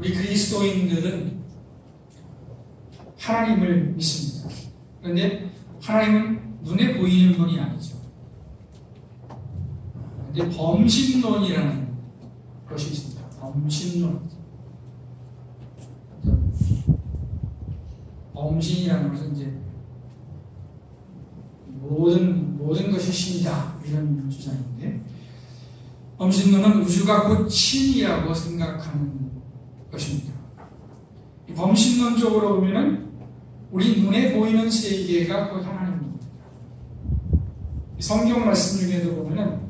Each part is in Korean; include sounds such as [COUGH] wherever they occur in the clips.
우리 그리스도인들은 하나님을 믿습니다. 그런데 하나님은 눈에 보이는 분이 아니죠. 근데 범신론이라는 것이 있습니다. 범신론. 범신이라는 것은 이제 모든 모든 것이 신이다 이런 주장인데 범신론은 우주가 곧 신이라고 생각하는 것입니다. 범신론적으로 보면은 우리 눈에 보이는 세계가 곧 하나님입니다. 성경 말씀 중에도 보면은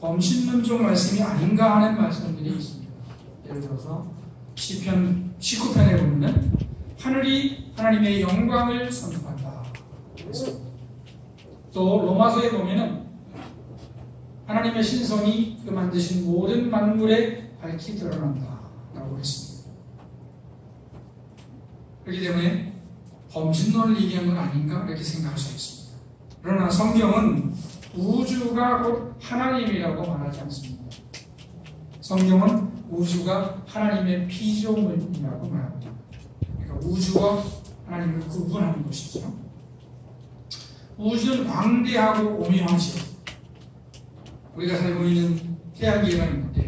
범신론적 말씀이 아닌가 하는 말씀들이 있습니다. 예를 들어서 시편 19편에 보면은 하늘이 하나님의 영광을 선포한다. 또 로마서에 보면은 하나님의 신성이 그 만드신 모든 만물에 밝히 드러난다. 라고 했습니다. 그렇기 때문에 범신론을 얘기한 건 아닌가 이렇게 생각할 수 있습니다. 그러나 성경은 우주가 곧 하나님이라고 말하지 않습니다. 성경은 우주가 하나님의 피조물이라고 말합니다. 그러니까 우주와 하나님을 구분하는 것이죠. 우주는 광대하고 오묘하죠. 우리가 살고 있는 태양계가 있는데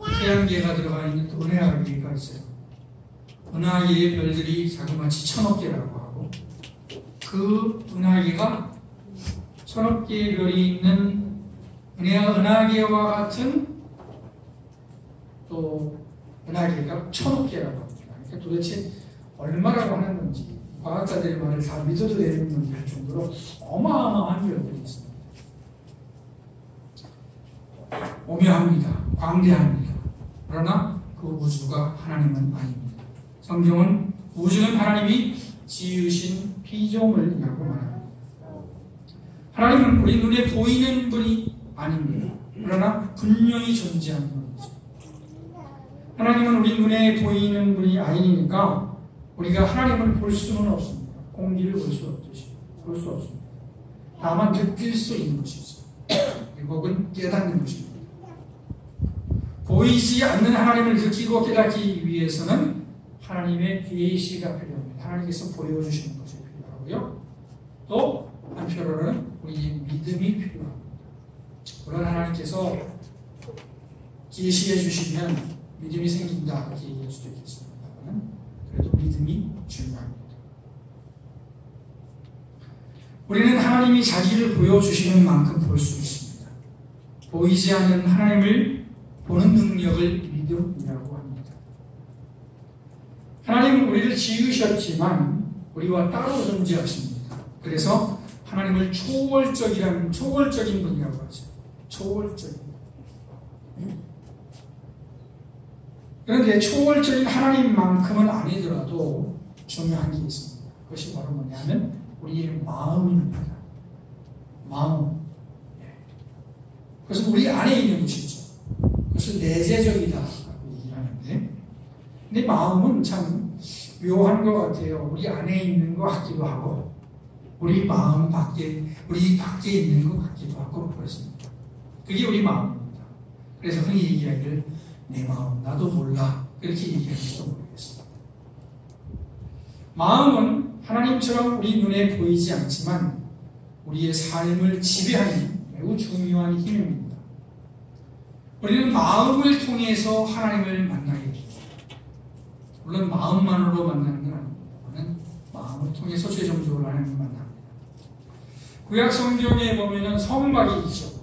태양계가 들어가 있는 또 은하계가 있어요. 은하계의 별들이 자그마치 천억 개라고 하고 그 은하계가 천억 개의 별이 있는 은하계와 같은 또 은하계가 천억 개라고 합니다. 그러니까 도대체 얼마라고 하는 건지 과학자들의 말을 다 믿어도 되는 건지 할 정도로 어마어마한 별들이 있습니다. 오묘합니다. 광대합니다. 그러나 그 우주가 하나님은 아닙니다. 성경은 우주는 하나님이 지으신 피조물이라고 말합니다. 하나님은 우리 눈에 보이는 분이 아닙니다. 그러나 분명히 존재하는 분이죠. 하나님은 우리 눈에 보이는 분이 아니니까 우리가 하나님을 볼 수는 없습니다. 공기를 볼 수 없듯이 볼 수 없습니다. 다만 느낄 수 있는 것이죠. 혹은 깨닫는 것입니다. 보이지 않는 하나님을 느끼고 깨닫기 위해서는 하나님의 계시가 필요합니다. 하나님께서 보여주시는 것이 필요하고요. 또 한편으로는 우리의 믿음이 필요합니다. 물론 하나님께서 계시해 주시면 믿음이 생긴다 이렇게 얘기할 수도 있겠습니다만 그래도 믿음이 중요합니다. 우리는 하나님이 자기를 보여주시는 만큼 볼 수 있습니다. 보이지 않는 하나님을 보는 능력을 믿음이라고 합니다. 하나님은 우리를 지으셨지만 우리와 따로 존재하십니다. 그래서 하나님을 초월적이라는 초월적인 분이라고 하죠. 초월적인. 그런데 초월적인 하나님만큼은 아니더라도 중요한 게 있습니다. 그것이 바로 뭐냐면 우리의 마음입니다. 마음. 그것은 우리 안에 있는 것이죠. 그것은 내재적이다 라고 얘기하는데, 근데 마음은 참 묘한 것 같아요. 우리 안에 있는 것 같기도 하고, 우리 마음 밖에, 우리 밖에 있는 것 같기도 하고 그렇습니다. 그게 우리 마음입니다. 그래서 흔히 얘기하기를 내 마음 나도 몰라 그렇게 얘기할지도 모르겠습니다. 마음은 하나님처럼 우리 눈에 보이지 않지만 우리의 삶을 지배하는 매우 중요한 힘입니다. 우리는 마음을 통해서 하나님을 만나게 됩니다. 물론 마음만으로 만나는 건 아닙니다. 마음을 통해서 최종적으로 하나님을 만납니다. 구약 성경에 보면은 성막이 있죠.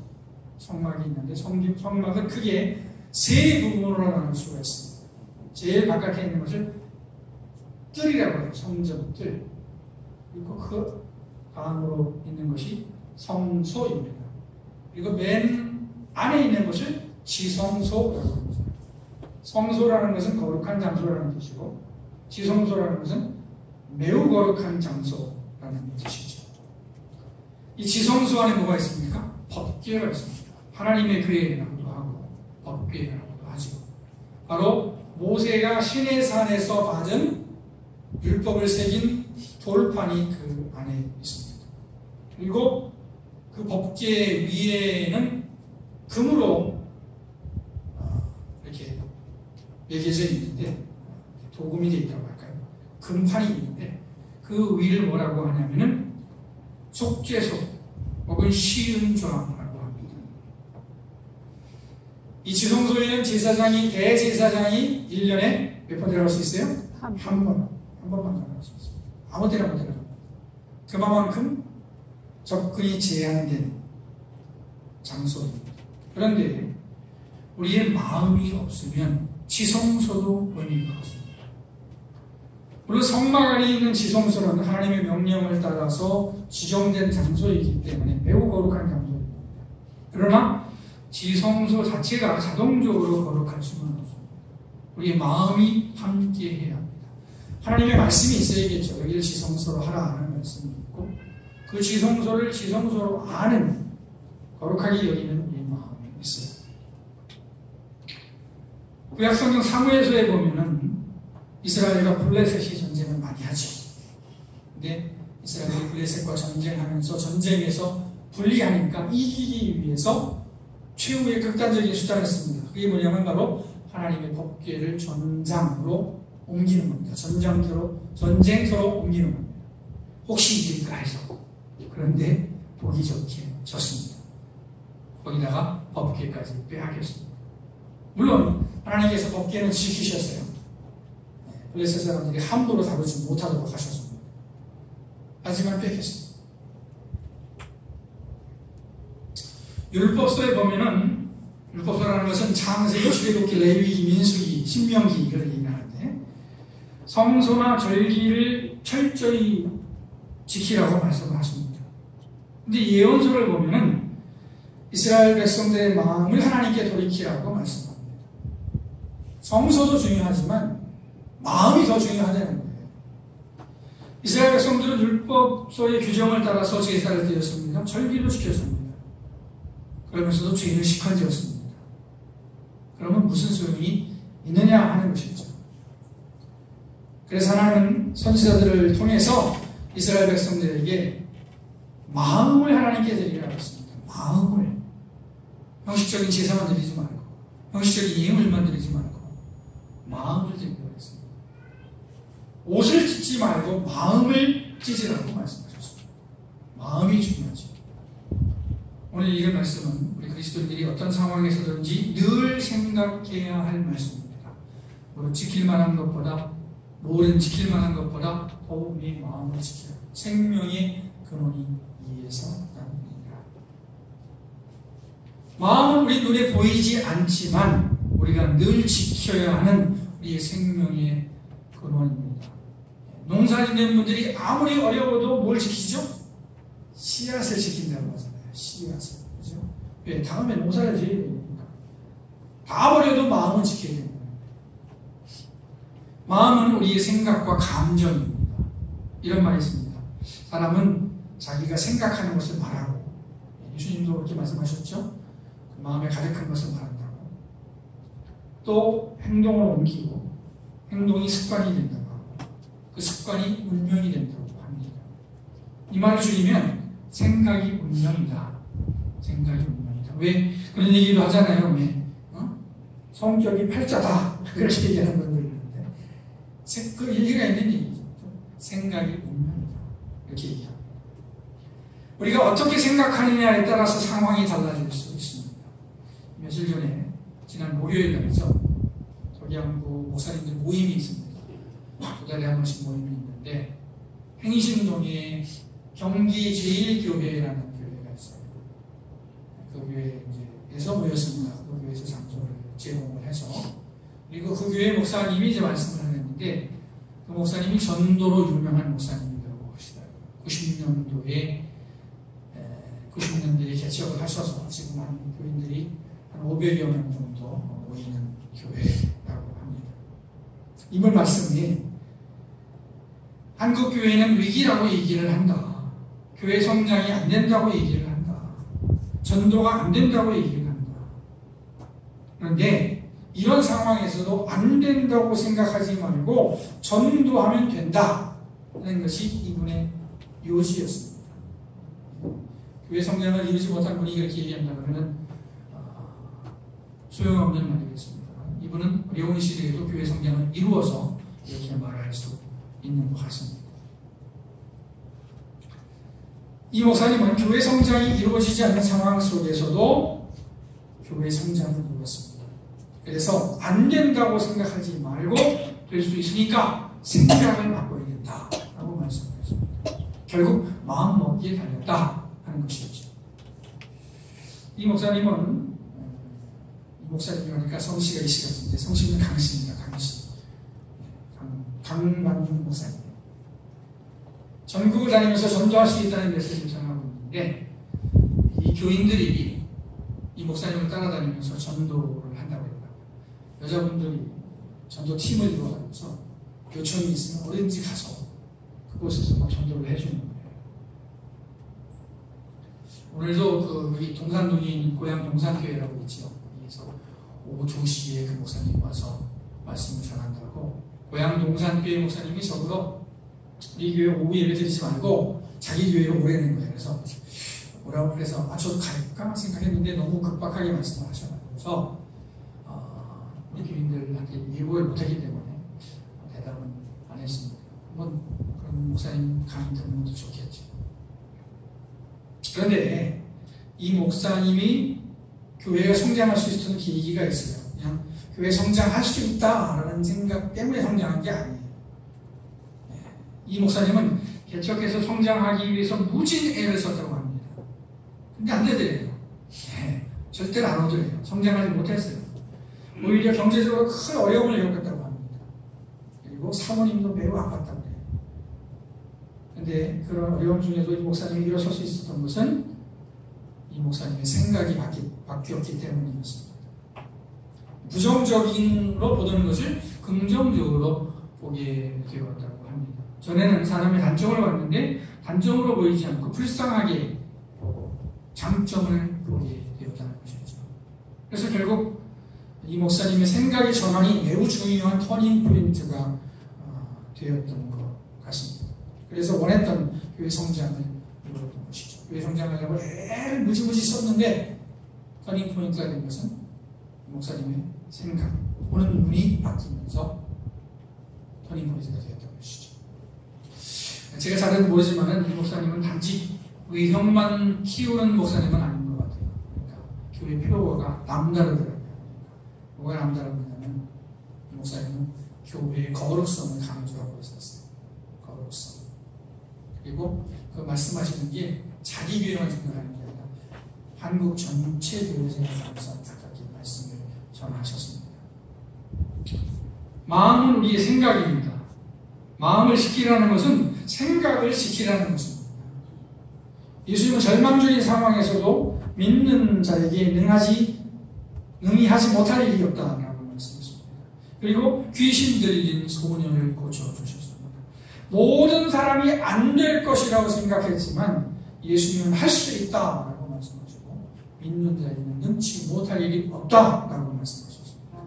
성막이 있는데 성경, 성막은 크게 세 부분으로 나눌 수가 있습니다. 제일 바깥에 있는 것을 뜰이라고 해요. 성전 뜰. 그리고 그 다음으로 있는 것이 성소입니다. 그리고 맨 안에 있는 것을 합니다. 성소라는 것은 거룩한 장소라는 뜻이고 지성소라는 것은 매우 거룩한 장소라는 뜻이죠. 이 지성소 안에 뭐가 있습니까? 법궤가 있습니다. 하나님의 교회라고도 하고 법궤라고도 하죠. 바로 모세가 시내산에서 받은 율법을 새긴 돌판이 그 안에 있습니다. 그리고 그 법계 위에는 금으로 매겨져 있는데 도금이 되어 있다고 할까요? 금판이 있는데 그 위를 뭐라고 하냐면은 속죄소 혹은 쉬운 조항이라고 합니다. 이 지성소에는 제사장이 대제사장이 1년에 몇 번 들어갈 수 있어요? 한 한 번, 한 번만 들어갈 수 있어요. 아무 때나 못 들어가. 그만큼 접근이 제한된 장소입니다. 그런데 우리의 마음이 없으면 지성소도 의미가 없습니다. 물론 성막 안에 있는 지성소는 하나님의 명령을 따라서 지정된 장소이기 때문에 매우 거룩한 장소입니다. 그러나 지성소 자체가 자동적으로 거룩할 수는 없습니다. 우리의 마음이 함께 해야 합니다. 하나님의 말씀이 있어야겠죠. 여기를 지성소로 하라 하는 말씀이 있고 그 지성소를 지성소로 아는 거룩하게 여기는 우리의 마음이 있어요. 구약성경 사무엘서에 보면은 이스라엘과 블레셋이 전쟁을 많이 하죠. 근데 이스라엘이 블레셋과 전쟁하면서 전쟁에서 불리하니까 이기기 위해서 최후의 극단적인 수단을 씁니다. 그게 뭐냐면 바로 하나님의 법궤를 전장으로 옮기는 겁니다. 전장터로 전쟁터로 옮기는 겁니다. 혹시 이길까 해서 그런데 보기 좋게 졌습니다. 거기다가 법궤까지 빼앗겼습니다. 물론 하나님께서 법궤는 지키셨어요. 블레셋 사람들이 함부로 다루지 못하도록 하셨습니다. 하지만 뺏겼습니다. 율법서에 보면은 율법서라는 것은 창세기, 출애굽기, 레위기, 민수기, 신명기 이걸 얘기하는데 성소나 절기를 철저히 지키라고 말씀하십니다. 근데 예언서를 보면은 이스라엘 백성들의 마음을 하나님께 돌이키라고 말씀합니다. 성소도 중요하지만 마음이 더 중요하다는. 이스라엘 백성들은 율법서의 규정을 따라서 제사를 드렸습니다. 절기도 지켰습니다. 그러면서도 죄인을 식헌지었습니다. 그러면 무슨 소용이 있느냐 하는 것이죠. 그래서 하나님은 선지자들을 통해서 이스라엘 백성들에게 마음을 하나님께 드리라고 했습니다. 마음을 형식적인 제사만 드리지 말고 형식적인 예물만 드리지 말고 마음을 드리라고 했습니다. 옷을 찢지 말고 마음을 찢으라고 말씀하셨습니다. 마음이 중요하죠. 오늘 읽은 말씀은 우리 그리스도인들이 어떤 상황에서든지 늘 생각해야 할 말씀입니다. 무릇 지킬 만한 것보다 모든 지킬 만한 것보다 더욱 내 마음을 지키라. 생명의 근원이 이에서 납니다. 마음은 우리 눈에 보이지 않지만 우리가 늘 지켜야 하는 우리의 생명의 근원입니다. 농사짓는 분들이 아무리 어려워도 뭘 지키죠? 씨앗을 지킨다고 하잖아요. 씨앗을. 그죠? 왜? 다음에 농사를 지어야 되니까. 다 버려도 마음은 지켜야 됩니다. 마음은 우리의 생각과 감정입니다. 이런 말이 있습니다. 사람은 자기가 생각하는 것을 말하고, 예수님도 그렇게 말씀하셨죠? 그 마음에 가득한 것을 말한다고. 또 행동을 옮기고, 행동이 습관이 된다고 하고, 그 습관이 운명이 된다고 합니다. 이 말을 줄이면 생각이 운명이다. 생각이 운명이다. 왜? 그런 얘기도 하잖아요. 왜? 어? 성격이 팔자다. 그렇게 얘기하는 분들 있는데. 그 일리가 있는 얘기죠. 생각이 운명이다. 이렇게 얘기합니다. 우리가 어떻게 생각하느냐에 따라서 상황이 달라질 수 있습니다. 며칠 전에, 지난 목요일 날이죠. 서기양구 목사님들 모임이 있습니다. 두 달에 한 번씩 모임이 있는데, 행신동에 경기 제일교회라는 교회가 있어요. 그 교회에서 모였습니다. 그 교회에서 장소를 제공을 해서. 그리고 그 교회 목사님이 이제 말씀을 하는데, 그 목사님이 전도로 유명한 목사님이라고 하시더라고요. 90년도에, 90년대에 개척을 하셔서 지금 한 교인들이 한 500여 명 정도 모이는 합니다. 이번 말씀이 한국 교회는 위기라고 얘기를 한다. 교회 성장이 안 된다고 얘기를 한다. 전도가 안 된다고 얘기를 한다. 그런데 이런 상황에서도 안 된다고 생각하지 말고 전도하면 된다. 하는 것이 이분의 요지였습니다. 교회 성장을 이루지 못한 분이 그렇게 얘기한다 그러면 소용없는 말이겠습니다. 이분은 어려운 시대에도 교회 성장을 이루어서 이렇게 말할 수 있는 것 같습니다. 이 목사님은 교회 성장이 이루어지지 않는 상황 속에서도 교회 성장을 이루었습니다. 그래서 안 된다고 생각하지 말고 될 수 있으니까 생각을 바꿔야 된다 라고 말씀하셨습니다. 결국 마음 먹기에 달렸다 하는 것이었죠. 이 목사님은 이 목사님이니까 성씨가 이씨 같은데 성씨는 강씨입니다. 강씨. 강, 강만중 목사님. 전국을 다니면서 전도할 수 있다는 메시지를 전하고 있는데 이 교인들이 이 목사님을 따라다니면서 전도를 한다고 해요. 여자분들이 전도팀을 이루어가면서 요청이 있으면 어딘지 가서 그곳에서 막 전도를 해주는 거예요. 오늘도 그 동산동인 고향 동산교회라고 있죠. 여기서 오후 2시에 그 목사님 와서 말씀을 전한다고 고향 동산교회 목사님이 적어도 우리 교회 오후 예배 드리지 말고 자기 교회로 오래는 거예요. 그래서 뭐라고 그래서 아 저도 갈까 생각했는데 너무 급박하게 말씀을 하셔가지고서 어, 교인들한테 예고를 못하기 때문에 대답은 안 했습니다. 한번 그런 목사님 강의 듣는 것도 좋겠죠. 그런데 이 목사님이 교회가 성장할 수 있었던 계기가 있어요. 그냥 교회 성장할 수 있다라는 생각 때문에 성장한 게 아니에요. 이 목사님은 개척해서 성장하기 위해서 무진 애를 썼다고 합니다. 근데 안 되더래요. 네, 절대로 안 오더래요. 성장하지 못했어요. 오히려 경제적으로 큰 어려움을 겪었다고 합니다. 그리고 사모님도 매우 아팠다고 해요. 근데 그런 어려움 중에도 이 목사님이 일어설 수 있었던 것은 이 목사님의 생각이 바뀌, 바뀌었기 때문이었습니다. 부정적인로 보던 것을 긍정적으로 보게 되었다고 합니다. 전에는 사람의 단점을 봤는데 단점으로 보이지 않고 불쌍하게 장점을 보게 되었다는 것이죠. 그래서 결국 이 목사님의 생각의 전환이 매우 중요한 터닝 포인트가 어, 되었던 것 같습니다. 그래서 원했던 교회 성장을. 교회 성장하려고 애를 무지무지 썼는데 터닝 포인트가 된 것은 이 목사님의 생각, 보는 눈이 바뀌면서 터닝 포인트가 되었던 것이죠. 제가 잘은 모르지만 이 목사님은 단지 의형만 키우는 목사님은 아닌 것 같아요. 그러니까 교회 표어가 남다르더라고요. 뭐가 남다르냐면 이 목사님은 교회의 거룩성을 강조하고 있었어요. 거룩성. 그리고 그 말씀하시는 게 자기 교회만 생각하는 게 아니라 한국 전체 교회 생각하면서 안타깝게 말씀을 전하셨습니다. 마음은 우리의 생각입니다. 마음을 지키라는 것은 생각을 지키라는 것입니다. 예수님은 절망적인 상황에서도 믿는 자에게 능하지 능히 하지 못할 일이 없다라고 말씀했습니다. 그리고 귀신 들린 소년을 고쳐주셨습니다. 모든 사람이 안 될 것이라고 생각했지만 예수님은 할 수 있다 라고 말씀하시고 믿는 자에게는 능치 못할 일이 없다 라고 말씀하셨습니다.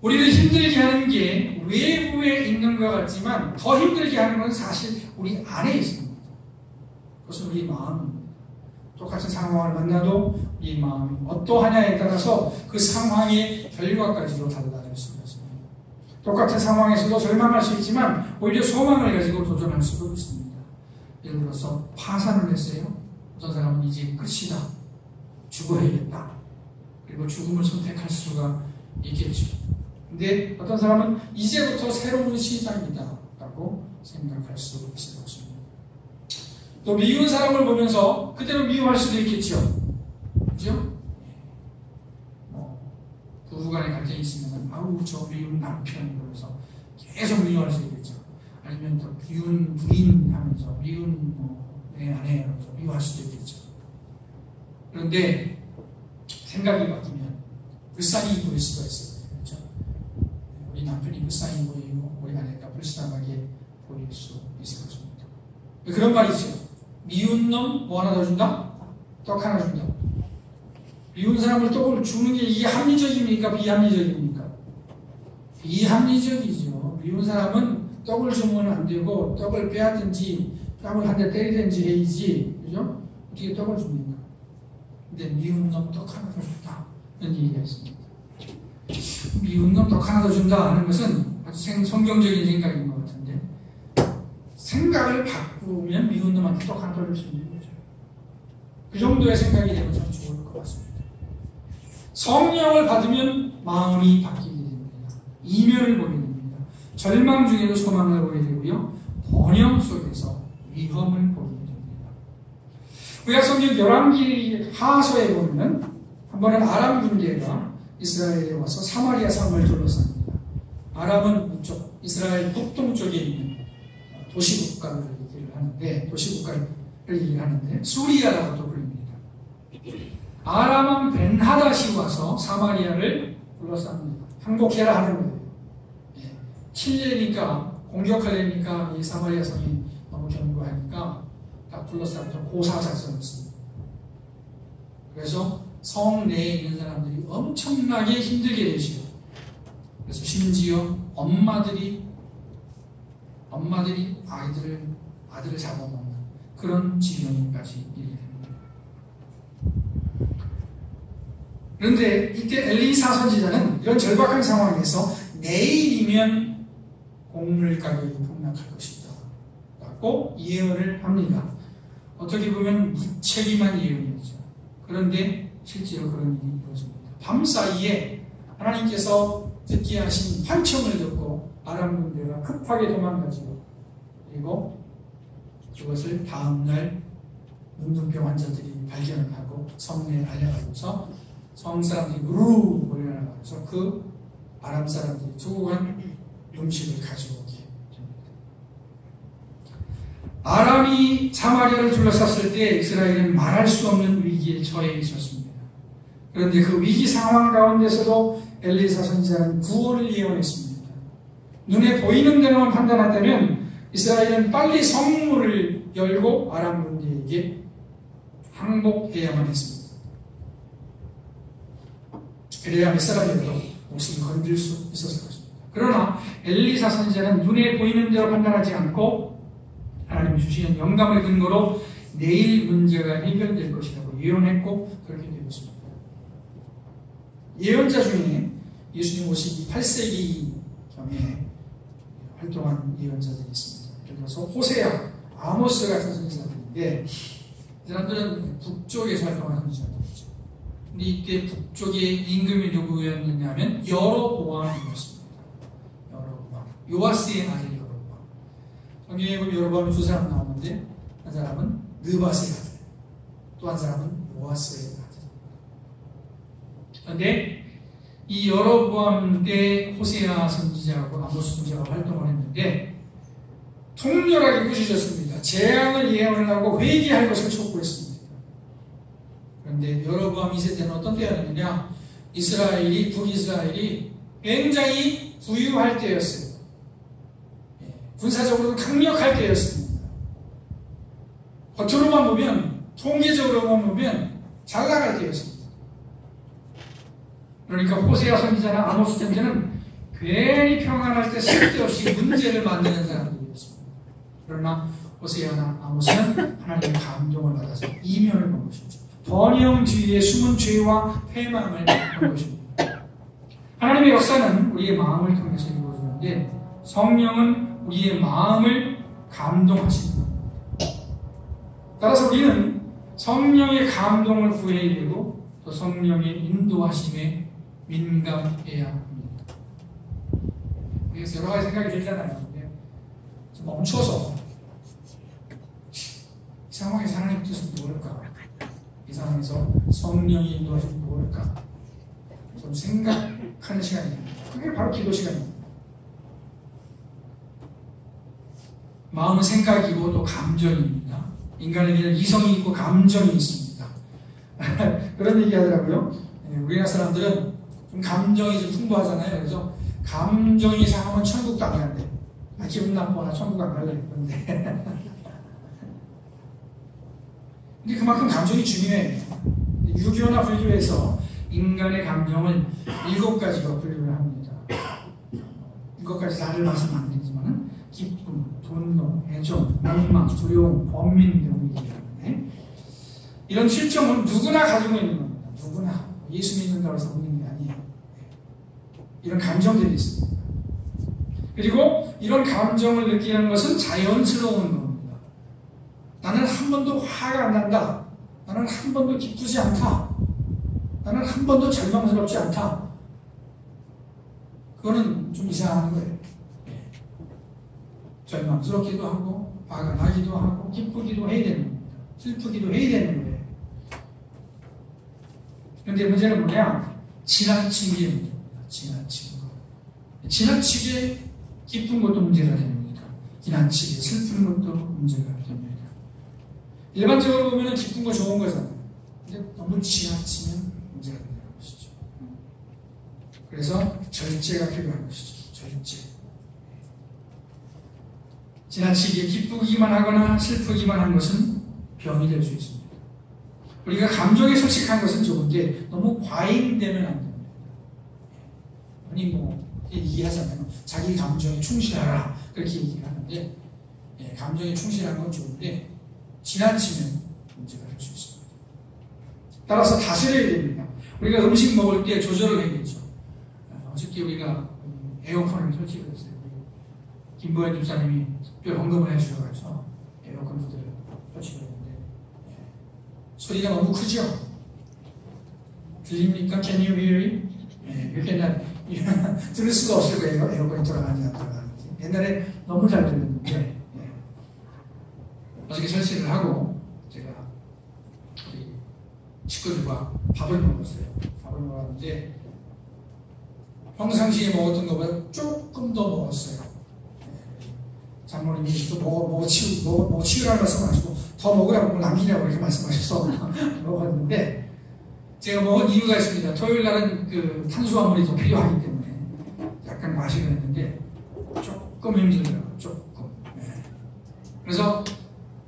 우리를 힘들게 하는 게 외부에 있는 것 같지만 더 힘들게 하는 건 사실 우리 안에 있습니다. 그것은 우리 마음입니다. 똑같은 상황을 만나도 이 마음이 어떠하냐에 따라서 그 상황의 결과까지도 달라질 수가 있습니다. 똑같은 상황에서도 절망할 수 있지만 오히려 소망을 가지고 도전할 수도 있습니다. 예를 들어서 파산을 했어요. 어떤 사람은 이제 끝이다. 죽어야겠다. 그리고 죽음을 선택할 수가 있겠죠. 근데 어떤 사람은 이제부터 새로운 시작이다. 라고 생각할 수 있을 것입니다. 또 미운 사람을 보면서 그대로 미워할 수도 있겠죠. 그죠? 뭐, 부부간에 갈등이 있으면, 아우, 저 미운 남편, 그러면서 계속 미워할 수 있겠죠. 아니면 또 미운 부인 하면서, 미운 뭐, 내 아내 하면서 미워할 수도 있겠죠. 그런데 생각이 바뀌면 불쌍히 보일 수가 있어요. 그렇죠? 우리 남편이 불쌍히 보이고, 우리 아내가 불쌍하게 보일 수 있을 것입니다. 그런 말이죠. 미운 놈 뭐 하나 더 준다? 떡 하나 준다. 미운 사람을 떡을 주는 게 이게 합리적입니까? 비합리적입니까? 비합리적이죠. 미운 사람은 떡을 주면 안 되고 떡을 빼앗든지 뺨을 한 대 때리든지 해야지. 그죠? 어떻게 떡을 줍니까? 근데 미운 놈 떡 하나 더 준다. 이런 얘기가 있습니다. 미운 놈 떡 하나 더 준다 하는 것은 아주 생, 성경적인 생각인 것 같은데 생각을 바꾸면 미운 놈한테 떡 하나 더 줄 수 있는 거죠. 그 정도의 생각이 되면 참 좋을 것 같습니다. 성령을 받으면 마음이 바뀌게 됩니다. 이면을 보게. 절망 중에도 소망을 보게 되고요. 번영 속에서 위험을 보게 됩니다. 우리가 성경 열왕기 하서에 보면 한 번은 아람 군대가 이스라엘에 와서 사마리아 성을 둘러쌉니다. 아람은 북쪽, 이스라엘 북동쪽에 있는 도시 국가를 얘기를 하는데 도시 국가를 얘기를 하는데 수리아라고도 불립니다. 아람은 벤하닷이 와서 사마리아를 둘러쌉니다. 항복해라 하는 거예요. 예. 칠레니까 공격하려니까 이 사마리아 성이 너무 견고하니까 딱 둘러싸면서 고사 작전을 씁니다. 그래서 성 내에 있는 사람들이 엄청나게 힘들게 되시고 그래서 심지어 엄마들이 엄마들이 아이들을 아들을 잡아먹는 그런 지경까지 이르게 됩니다. 그런데 이때 엘리사 선지자는 이런 절박한 상황에서 내일이면 곡물 가격이 폭락할 것이다. 라고 예언을 합니다. 어떻게 보면 무책임한 예언이었죠. 그런데 실제로 그런 일이 이루어집니다. 밤 사이에 하나님께서 듣게 하신 환청을 듣고 아람 군대가 급하게 도망가지고 그리고 그것을 다음날 문둥병 환자들이 발견을 하고 성내에 알려가면서 성 사람들이 우르르 몰려나가면서 그 아람 사람들이 두고간 음식을 가져오게 됩니다. 아람이 사마리아를 둘러쌌을 때 이스라엘은 말할 수 없는 위기에 처해 있었습니다. 그런데 그 위기 상황 가운데서도 엘리사 선지자는 구원을 예언했습니다. 눈에 보이는 대로만 판단한다면 이스라엘은 빨리 성문을 열고 아람 군대에게 항복해야만 했습니다. 그래야 몇 사람이라도 목숨을 건질 수 있었을 것입니다. 그러나 엘리사 선지자는 눈에 보이는 대로 판단하지 않고 하나님 주시는 영감을 근거로 내일 문제가 해결될 것이라고 예언했고 그렇게 되었습니다. 예언자 중에 예수님 오시기 8세기 경에 활동한 예언자들이 있습니다. 예를 들어서 호세아, 아모스 같은 선지자들인데 이 사람들은 북쪽에서 활동한 선지자들이죠. 근데 이때 북쪽의 임금이 누구였느냐면 여로보암이었습니다. 요아스의 아들 여로보암. 성경에 보면 여로보암이 두 사람 나오는데 한 사람은 느바스의 아들, 또 한 사람은 요아스의 아들. 그런데 이 여로보암 때 호세아 선지자하고 아모스 선지자가 활동을 했는데 통렬하게 꾸짖었습니다. 재앙을 예언을 하고 회개할 것을 촉구했습니다. 그런데 여로보암 2세 때는 어떤 때였느냐? 이스라엘이 북이스라엘이 굉장히 부유할. 예, 군사적으로 강력할 때였습니다. 겉으로만 보면 통계적으로만 보면 잘 나갈 때였습니다. 그러니까 호세아 선지자나 아모스 선지자는 괜히 평안할 때 쓸데없이 문제를 만드는 사람들이었습니다. 그러나 호세아나 아모스는 하나님의 감동을 받아서 이면을 본 것이죠. 번영 뒤에 숨은 죄와 패망을 본 것입니다. 하나님의 역사는 우리의 마음을 통해서 이루어지는데 성령은 우리의 마음을 감동하십니다. 따라서 우리는 성령의 감동을 구해야 되고 또 성령의 인도하심에 민감해야 합니다. 그래서 여러 가지 생각이 들잖아요. 좀 멈춰서 이 상황에서 하나님 뜻은 뭘까? 이 상황에서 성령이 인도하시면 뭘까? 좀 생각하는 시간입니다. 그게 바로 기도 시간입니다. 마음은 생각이고 또 감정입니다. 인간에게는 이성이 있고 감정이 있습니다. [LAUGHS] 그런 얘기 하더라고요. 우리나라 사람들은 좀 감정이 좀 풍부하잖아요. 그래서 감정이 상하면 천국도 안 간대. 아, 기분 나쁘거나 천국 안 갈래. 그런데. [LAUGHS] 근데 그만큼 감정이 중요해요. 유교나 불교에서 인간의 감정을 일곱 가지로 분류를 합니다. 일곱 가지 다를 말씀 안 기쁨, 분노, 애정, 낭망, 두려움, 범민 등을 얘기하는데 이런 실정은 누구나 가지고 있는 겁니다. 누구나 예수 믿는다고 해서 없는 게 아니에요. 이런 감정들이 있습니다. 그리고 이런 감정을 느끼는 것은 자연스러운 겁니다. 나는 한 번도 화가 안 난다. 나는 한 번도 기쁘지 않다. 나는 한 번도 절망스럽지 않다. 그거는 좀 이상한 거예요. 절망스럽기도 하고, 화가 나기도 하고, 기쁘기도 해야 되는 겁니다. 슬프기도 해야 되는 거예요. 그런데 문제는 뭐냐? 지나친 게 문제입니다. 지나친 거. 지나치게 기쁜 것도 문제가 됩니다. 지나치게 슬픈 것도 문제가 됩니다. 일반적으로 보면 기쁜 거 좋은 거잖아요. 근데 너무 지나치면 문제가 된다는 것이죠. 그래서 절제가 필요한 것이죠. 절제. 지나치게 기쁘기만 하거나 슬프기만 한 것은 병이 될 수 있습니다. 우리가 감정에 솔직한 것은 좋은데 너무 과잉되면 안 됩니다. 아니 뭐 얘기하잖아요. 자기 감정에 충실하라 그렇게 얘기를 하는데 예, 감정에 충실한 건 좋은데 지나치면 문제가 될 수 있습니다. 따라서 다스려야 됩니다. 우리가 음식 먹을 때 조절을 해야겠죠. 어, 어저께 우리가 에어컨을 설치를 했어요. 김보현 집사님이 특별 언급을 해주셔가지고 에어컨 두대를 설치를 했는데 예. 소리가 너무 크죠? 들립니까? Can you hear it? 예, 이렇게 난 [LAUGHS] 들을 수가 없을 거예요. 에어컨이 돌아가는지 안 돌아가는지. 옛날에 너무 잘 들렸는데 예. 어저께 설치를 하고 제가 우리 식구들과 밥을 먹었어요. 밥을 먹었는데 평상시에 먹었던 것보다 조금 더 먹었어요. 장모님이 또 먹어, 먹어 치우, 먹어, 먹어 치우라고 말씀 하시고 더 먹으라고 남기라고 이렇게 말씀하셔서 [LAUGHS] 먹었는데 제가 먹은 이유가 있습니다. 토요일 날은 그 탄수화물이 더 필요하기 때문에 약간 마시려 했는데 조금 힘들더라고요. 조금. 네. 그래서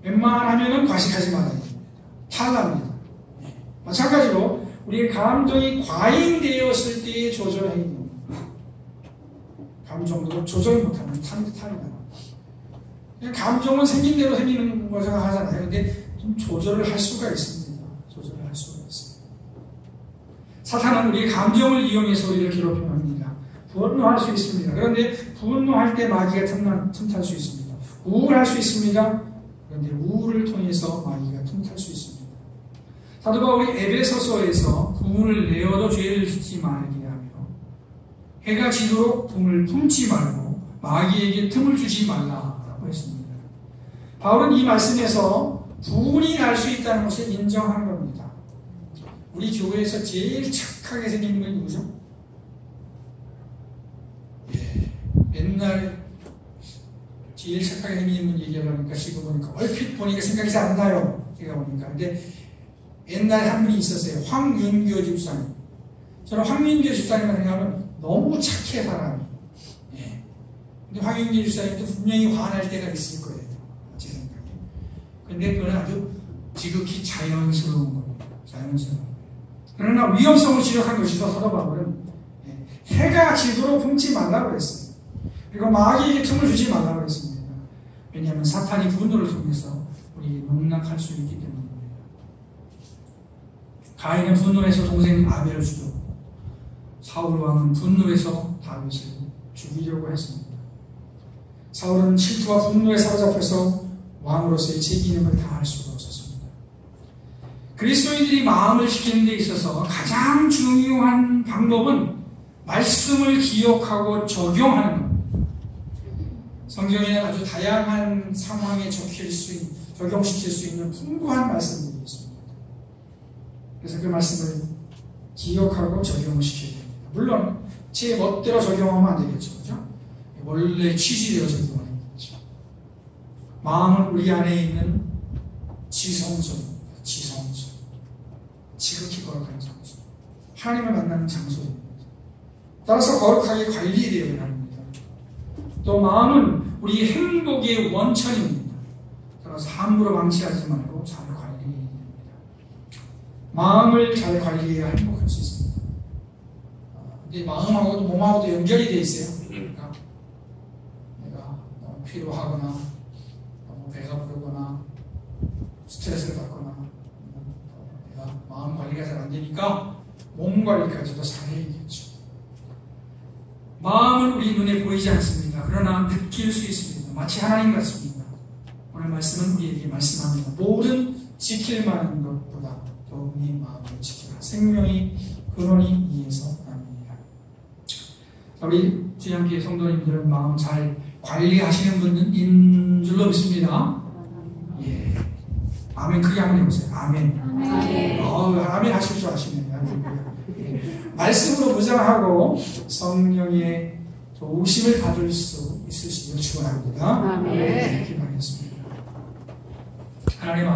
웬만하면은 과식하지 말아야 됩니다. 탈납니다. 네. 마찬가지로 우리의 감정이 과잉되었을 때에 조절해야 됩니다. 감정도 조절 못하면 탈이 탈이 감정은 생긴 대로 생기는 거 생각하잖아요. 근데 좀 조절을 할 수가 있습니다. 조절을 할 수가 있습니다. 사탄은 우리의 감정을 이용해서 우리를 괴롭힙니다. 분노할 수 있습니다. 그런데 분노할 때 마귀가 틈난, 틈탈 수 있습니다. 우울할 수 있습니다. 그런데 우울을 통해서 마귀가 틈탈 수 있습니다. 사도 바울이 에베소서에서 부을 내어도 죄를 짓지 말게 하며 해가 지도록 붕을 품지 말고 마귀에게 틈을 주지 말라라고 했습니다. 바울은 이 말씀에서 분이 날 수 있다는 것을 인정한 겁니다. 우리 교회에서 제일 착하게 생긴 분이 누구죠? 예, 옛날 제일 착하게 생긴 분 얘기하려니까 지금 보니까 얼핏 보니까 생각이 잘 안 나요. 제가 보니까. 근데 옛날에 한 분이 있었어요. 황윤교 집사님. 저는 황윤교 집사님을 생각하면 너무 착해 사람이. 예. 근데 황윤교 집사님도 분명히 화날 때가 있을 거예요. 근데 그건 아주 지극히 자연스러운 겁니다. 자연스러운. 그러나 위험성을 지적한 것이죠. 사도 바울은 예, 해가 지도록 품지 말라고 했어요. 그리고 마귀에게 틈을 주지 말라고 했습니다. 왜냐하면 사탄이 분노를 통해서 우리 농락할 수 있기 때문입니다. 가인은 분노해서 동생 아벨을 죽였고 사울 왕은 분노해서 다윗을 죽이려고 했습니다. 사울은 질투와 분노에 사로잡혀서 왕으로서의 제 기능을 다할 수가 없었습니다. 그리스도인들이 마음을 지키는 데 있어서 가장 중요한 방법은 말씀을 기억하고 적용하는. 성경에는 아주 다양한 상황에 적힐 수 있, 적용시킬 수 있는 풍부한 말씀들이 있습니다. 그래서 그 말씀을 기억하고 적용을 시켜야 됩니다. 물론 제 멋대로 적용하면 안 되겠죠. 그죠? 원래 취지대로 적용을 마음은 우리 안에 있는 지성소입니다. 지성소. 지극히 거룩한 장소. 하나님을 만나는 장소입니다. 따라서 거룩하게 관리되어야 합니다. 또 마음은 우리 행복의 원천입니다. 따라서 함부로 방치하지 말고 잘 관리해야 됩니다. 마음을 잘 관리해야 행복할 수 있습니다. 근데 마음하고도 몸하고도 연결이 되어 있어요. 그러니까 내가 필요하거나 배가 부르거나 스트레스를 받거나 내가 마음 관리가 잘 안 되니까 몸 관리까지도 잘해야겠죠. 마음은 우리 눈에 보이지 않습니다. 그러나 느낄 수 있습니다. 마치 하나님 같습니다. 오늘 말씀은 우리에게 말씀합니다. 모든 지킬 만한 것보다 더욱 네 마음을 지키라. 생명이 근원이 이에서 납니다. 자, 우리 주양교회 성도님들은 마음 잘 관리하시는 분인 줄로 믿습니다. 예. 아멘 크게 한번 해보세요. 아멘. 아멘. 어, 아멘 하실 줄 아시네요. 예. 말씀으로 무장하고 성령의 도우심을 받을 수 있으시길 축원합니다. 아멘. 네, 기도하겠습니다. 하나님 앞